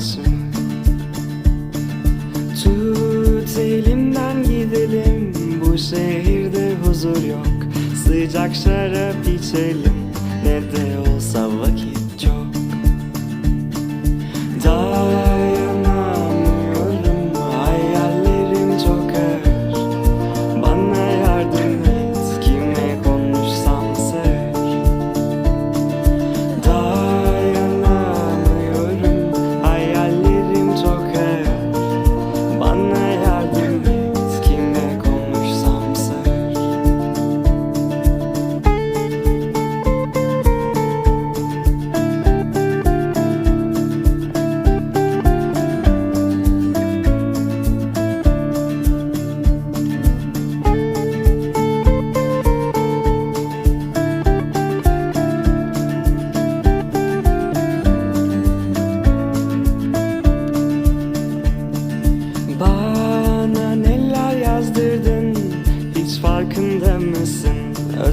telaşımı Tut elimden gidelim Bu şehirde huzur yok. Sıcak şarap içelim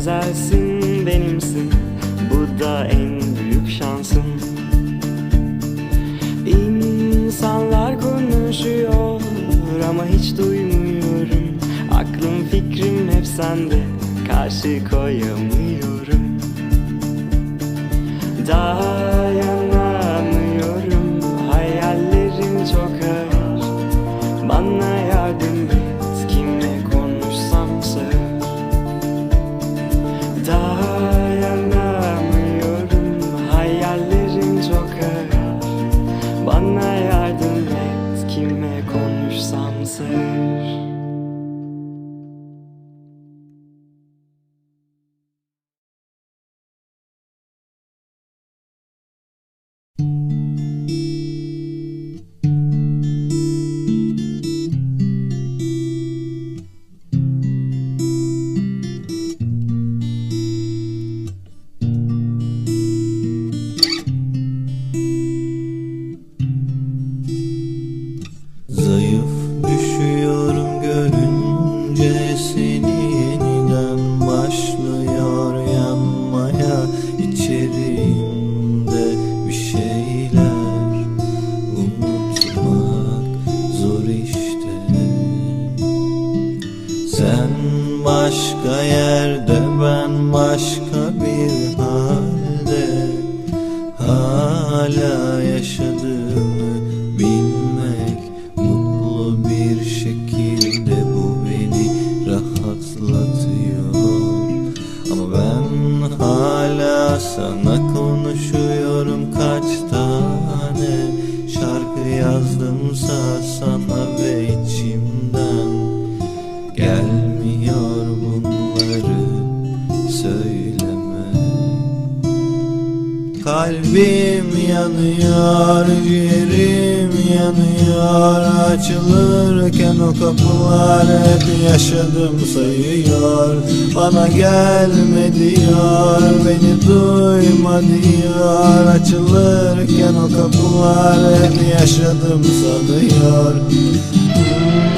Özelsin benimsin. Bu da en büyük şansım. İnsanlar konuşuyor Ama hiç duymuyorum. Aklım fikrim hep sende. Karşı koyamıyorum Kime konuşsam sır başka yerde ben başka bir halde. Hala yaşadığımı bilmek Mutlu bir şekilde bu beni rahatlatıyor. Ama ben hala sana konuşuyorum kaç tane Şarkı yazdımsa sana ve içimden Gelmiyor Kalbim yanıyor, ciğerim yanıyor. Açılırken o kapılar hep yaşadım sayıyor. Bana gelme diyor, beni duyma diyor. Açılırken o kapılar hep yaşadım sanıyor. Kalbim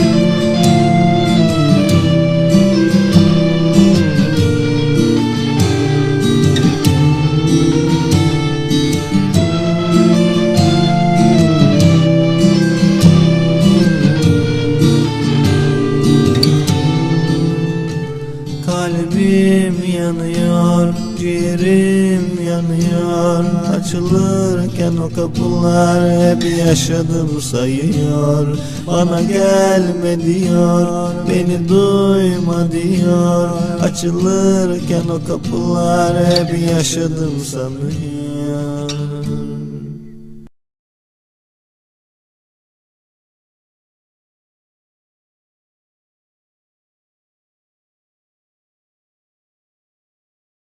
yanıyor Açılırken o kapılar hep yaşadım sayıyor. Bana gelme diyor, beni duyma diyor. Açılırken o kapılar hep yaşadım sanıyor